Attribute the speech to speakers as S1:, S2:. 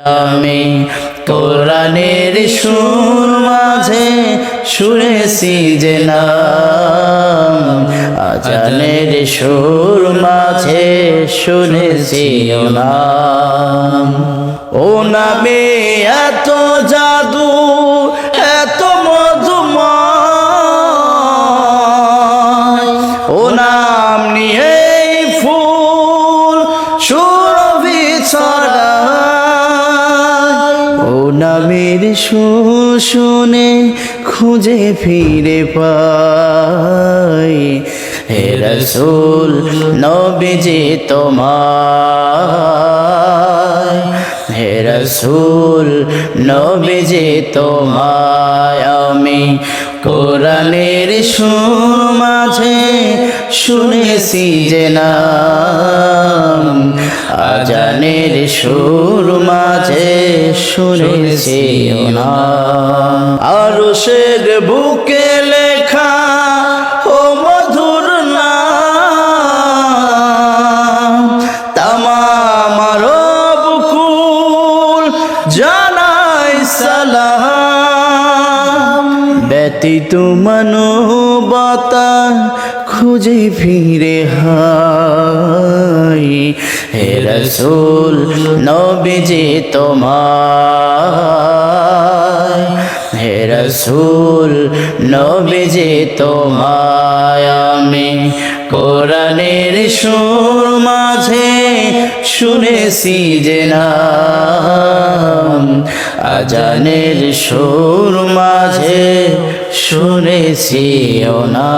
S1: আমি কোরআনের সুর মাঝে শুনেছি যে নাম, আজানের সুর মাঝে শুনেছি নাম। ও নামে এত জাদু শুনে খুঁজে ফিরে পাই। হে রসুল নবীজি তোমার রসুল নবীজি তোমায় আমি কোরআনের সুর মাঝে শুনেছি যে নাম। আজানের সুর মাঝে শুনেছি না আরও শের বুকে সালাম। ব্যতীত মানবতা খুঁজে ফিরে হাই। হে রসুল, নবীজি তোমায়। হে রসুল, নবীজি তোমায়। আমি কোরআনের সুর মাঝে শুনেছি যে নাম আজানের সুর মাঝে শুনেছি না।